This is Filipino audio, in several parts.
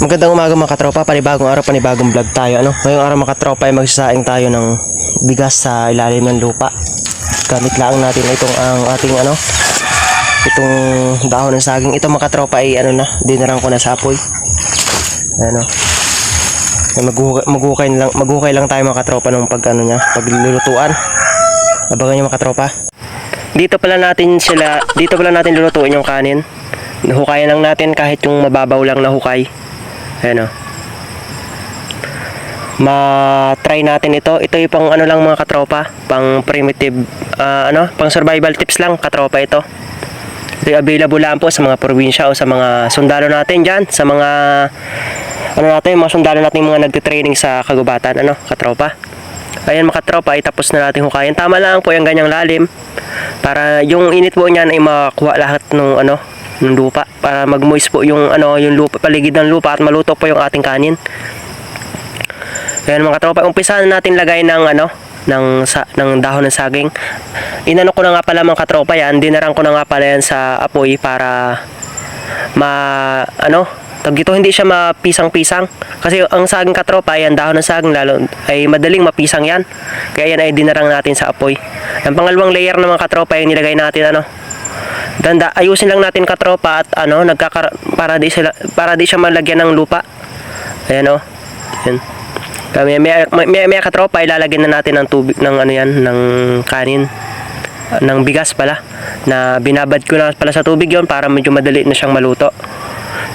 Magandang umaga mga katropa, panibagong araw, panibagong vlog tayo. Ano? Ngayong araw mga katropa ay magsasaing tayo ng bigas sa ilalim ng lupa. Gamit lang natin itong ang ating ano, itong dahon ng saging. Ito mga katropa ay ano na, dinarang ko na sa apoy. Ano? Ay, Maghukay, maghukay lang, maghukay lang tayo mga katropa nung pag ano niya, paglulutuan. Abangan niyo mga katropa. Dito pala natin sila, dito pala natin lulutuin yung kanin. Hukayan lang natin kahit yung mababaw lang na hukay. Ayan o. Ma-try natin ito. Ito yung pang ano lang mga katropa. Pang primitive, ah, ano, pang survival tips lang katropa ito. Ito yung available lang po sa mga probinsya o sa mga sundalo natin dyan. Sa mga, ano natin, mga sundalo natin mga nagtitraining sa kagubatan, ano, katropa. Ayan mga katropa, ay tapos na natin hukayan. Tama lang po yung ganyang lalim. Para yung init po niyan ay makuha lahat ng ano, ng lupa para mag-moist po yung ano yung lupa paligid ng lupa at maluto po yung ating kanin. Ayan mga tropa, umpisa na natin lagay ng ano ng sa, ng dahon ng saging. Inano ko na nga pala mga katropa yan, dinarang ko na nga pala yan sa apoy para ma ano tag dito hindi siya mapisang-pisang kasi ang saging katropa ay ang dahon ng saging lalo ay madaling mapisang yan kaya yan ay dinarang natin sa apoy ang pangalawang layer ng mga katropa ay nilagay natin ano Danda, ayusin lang natin katropa at ano, nagkakara para di sila para di siya malagyan ng lupa. Ayan oh. Ayan. Kami may, may, may, may katropa ilalagyan na natin ng tubig ng ano yan, ng kanin ah, ng bigas pala na binabad ko na pala sa tubig yon para medyo madali na siyang maluto.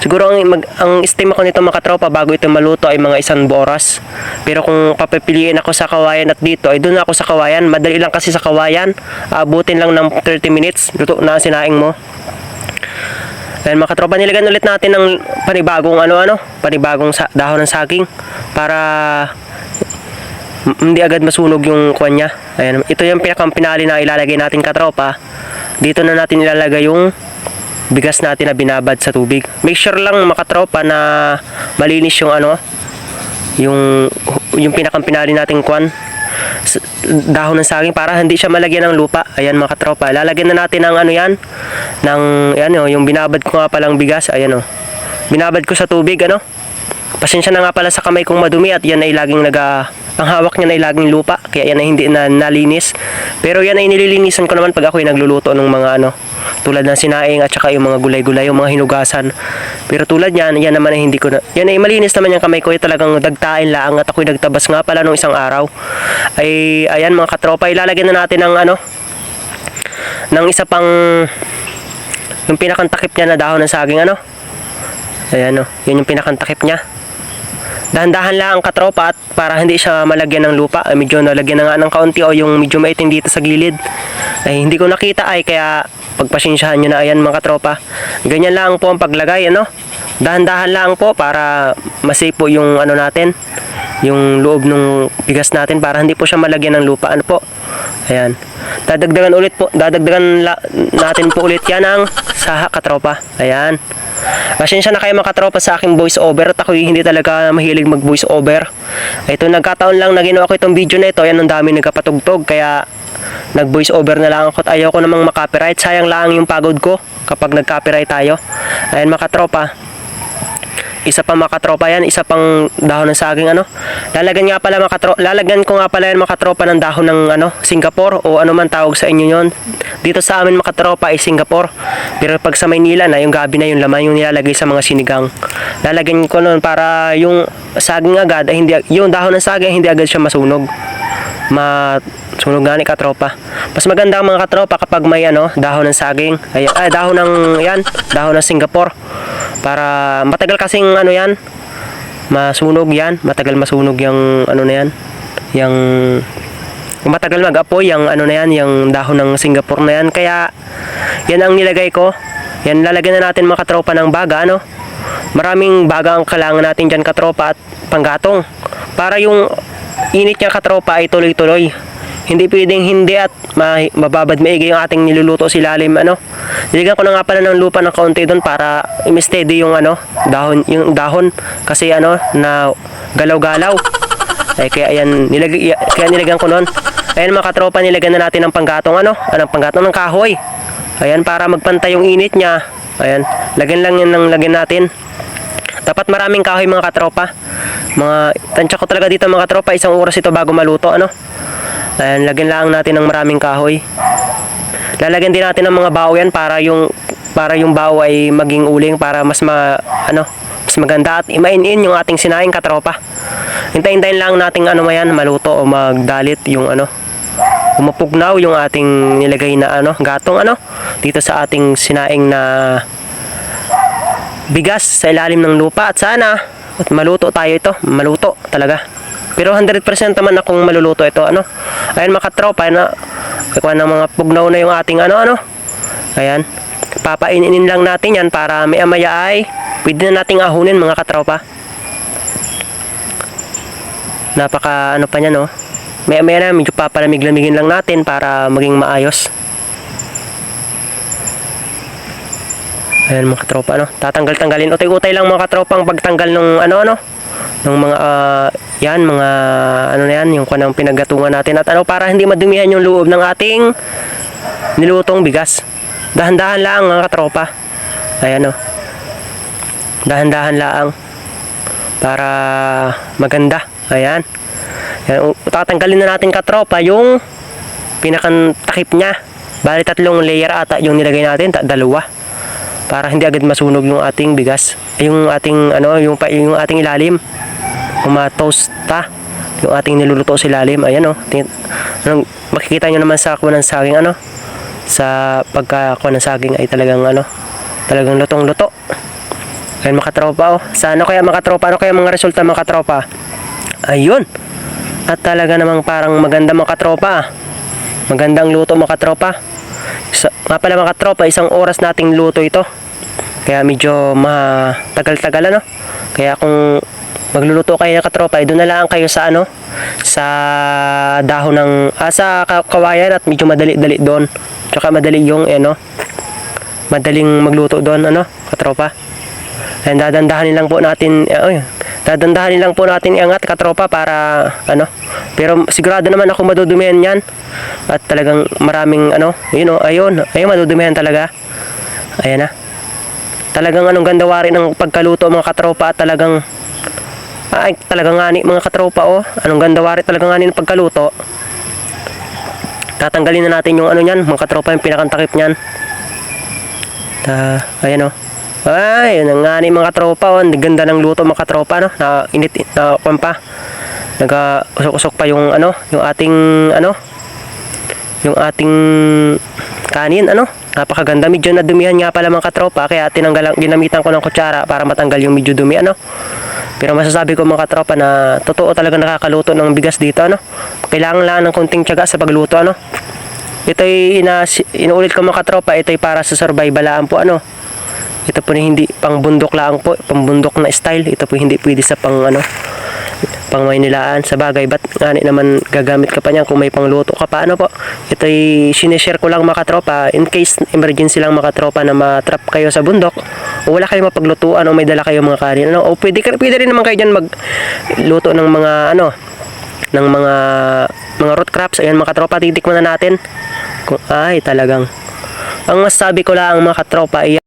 Siguro ang, mag, ang estima ko nito mga katropa bago ito maluto ay mga isang oras. Pero kung papipiliin ako sa kawayan at dito ay doon ako sa kawayan. Madali lang kasi sa kawayan. Abutin lang ng 30 minutes. Luto na ang sinaing mo. Ayan mga katropa, nilagyan ulit natin ng panibagong ano-ano, panibagong sa, dahon ng saging para hindi agad masunog yung kwan niya. Ayan, ito yung pinakampinali na ilalagay natin katropa. Dito na natin ilalagay yung bigas natin na binabad sa tubig. Make sure lang makatropa na malinis yung ano, yung yung pinakampinali nating kwan dahon ng saging para hindi siya malagyan ng lupa. Ayan mga katropa. Lalagyan na natin ng ano yan, ng yan oh, yung binabad ko nga palang bigas. Ayan oh. Binabad ko sa tubig ano. Pasensya na nga pala sa kamay kong madumi at yan ay laging naga ang hawak niya ay laging lupa kaya yan ay hindi na nalinis pero yan ay nililinisan ko naman pag ako ay nagluluto ng mga ano tulad ng sinaing at saka yung mga gulay-gulay yung mga hinugasan. Pero tulad yan yan naman ay hindi ko na yan ay malinis naman yung kamay ko ay talagang dagtain laang at ako'y nagtabas nga pala nung isang araw. Ay ayan mga katropa ilalagyan na natin ng ano ng isa pang yung pinakantakip niya na dahon ng saging ano? Ayan o yun yung pinakantakip niya. Dahan-dahan lang ang katropa at para hindi siya malagyan ng lupa ay medyo nalagyan na nga ng kaunti o yung medyo maitim dito sa gilid. Ay hindi ko nakita ay kaya pagpasensyahan nyo na ayan mga katropa. Ganyan lang po ang paglagay ano? Dahan-dahan lang po para masave po yung ano natin yung loob ng bigas natin para hindi po siya malagyan ng lupa. Ano po ayan dadagdagan ulit po dadagdagan la- natin po ulit yan ang saha katropa ayan Pasensya na kayo mga katropa sa aking voice over at ako hindi talaga mahilig mag voice over. Ito nagkataon lang na ginawa ko itong video na ito, yan ang dami nagkapatugtog kaya nag voice over na lang ako at ayaw ko namang makopyright. Sayang lang yung pagod ko kapag nag-copyright tayo. Ayan mga katropa. Isa pa mga katropa yan, isa pang dahon ng saging ano. Lalagyan nga pala mga katropa, lalagyan ko nga pala yan mga katropa ng dahon ng ano, Singapore o ano man tawag sa inyo yon. Dito sa amin mga katropa ay Singapore. Pero pag sa Maynila na yung gabi na yung laman yung nilalagay sa mga sinigang. Lalagyan ko noon para yung saging agad ay hindi yung dahon ng saging hindi agad siya masunog. Masunog nga ni katropa. Mas maganda ang mga katropa kapag may ano, dahon ng saging. Ay, ay dahon ng yan, dahon ng Singapore. Para matagal kasing ano yan, masunog yan, matagal masunog yung ano na yan, yung matagal mag-apoy yung ano na yan, yung dahon ng Singapore na yan. Kaya yan ang nilagay ko. Yan lalagyan na natin mga katropa ng baga, ano? Maraming baga ang kailangan natin dyan katropa at panggatong. Para yung init niya katropa ay tuloy-tuloy. Hindi pwedeng hindi at ma- mababad maigi yung ating niluluto si lalim ano. Nilagyan ko na nga pala ng lupa ng kaunti doon para i-steady yung ano, dahon, yung dahon kasi ano na galaw-galaw. Ay kaya yan nilagay kaya nilagyan ko noon. Ayan mga katropa nilagyan na natin ng panggatong ano, anong panggatong ng kahoy. Ayan para magpantay yung init niya. Ayan, lagyan lang yan ng lagyan natin. Dapat maraming kahoy mga katropa. Mga, tansya ko talaga dito mga katropa, isang oras ito bago maluto, ano? Ayan, lagyan lang natin ng maraming kahoy. Lalagyan din natin ng mga bao yan para yung para yung bao ay maging uling para mas ma, ano, mas maganda at imain-in yung ating sinaing katropa. Hintayin-hintayin lang nating ano mayan, maluto o magdalit yung ano, umapugnaw yung ating nilagay na ano, gatong ano, dito sa ating sinaing na bigas sa ilalim ng lupa at sana at maluto tayo ito, maluto talaga. Pero 100% naman akong maluluto ito, ano. Ayan mga katropa, na, kuha ng mga pugnaw na yung ating ano, ano. Ayan. Papaininin lang natin yan para may amaya ay pwede na nating ahunin mga katropa. Napaka ano pa niya no. May amaya na medyo papalamig-lamigin lang natin para maging maayos. Ayan mga katropa ano. Tatanggal-tanggalin. Utay-utay lang mga katropa ang pagtanggal ng ano ano. Ng mga ah, yan mga ano na yan yung kanang pinaggatungan natin at ano para hindi madumihan yung loob ng ating nilutong bigas. Dahan-dahan lang mga katropa. Ayan o. Dahan-dahan lang. Para maganda. Ayan. Ayan. u- Tatanggalin na natin katropa yung pinakang takip niya. Bali tatlong layer ata yung nilagay natin, dalawa. Para hindi agad masunog yung ating bigas. Yung ating ano, yung yung ating ilalim. Umatosta yung ating niluluto sa ilalim. Ayan oh. Anong, makikita nyo naman sa kuha ng saging ano sa pagkakuha ng saging ay talagang ano talagang lutong-luto. Ayun mga katropa oh. Sa ano kaya mga katropa? Ano kaya mga resulta mga katropa? Ayun. At talaga namang parang maganda mga katropa. ah. Magandang luto mga katropa. Sa, nga pala mga katropa, isang oras nating luto ito. Kaya medyo matagal-tagal ano. Kaya kung magluluto kayo ng katropa, eh, doon na lang kayo sa ano, sa dahon ng, ah, sa ka- kawayan at medyo madali-dali doon. Tsaka madali yung, eh, ano, madaling magluto doon, ano, katropa. And dadandahanin lang po natin, eh, oy, dadandahanin lang po natin iangat katropa para ano. Pero sigurado naman ako madudumihan yan. At talagang maraming ano, yun oh, ayun, ayun madudumihan talaga. Ayan na. Talagang anong ganda wari ng pagkaluto mga katropa at talagang ay talagang ngani mga katropa oh. Anong ganda wari talagang ngani ng pagkaluto. Tatanggalin na natin yung ano niyan, mga katropa yung pinakantakip niyan. Ta, ayan oh. Ay, yun nga ni mga tropa, oh. Ang ganda ng luto mga tropa, no? Na init, na kwan pa. Naga usok-usok pa yung ano, yung ating ano, yung ating kanin, ano? Napakaganda, medyo nadumihan nga pala mga katropa, kaya tinanggal, ginamitan ko ng kutsara para matanggal yung medyo dumi, ano? Pero masasabi ko mga katropa na totoo talaga nakakaluto ng bigas dito, ano? Kailangan lang ng konting tiyaga sa pagluto, ano? Ito'y ina, inuulit ko mga katropa, ito'y para sa survival lang po, ano? Ito po hindi pang bundok lang po, pang bundok na style. Ito po hindi pwede sa pang ano, pang Maynilaan sa bagay. Ba't nga ni naman gagamit ka pa niyan kung may pangluto ka pa? Ano po? Ito'y sinishare ko lang mga katropa in case emergency lang mga katropa na matrap kayo sa bundok o wala kayong mapaglutuan o may dala kayo mga kanin. Ano? O pwede, pwede rin naman kayo dyan magluto ng mga ano, ng mga mga root crops. Ayan mga katropa, titikman na natin. Kung ay talagang ang masasabi ko lang mga katropa ay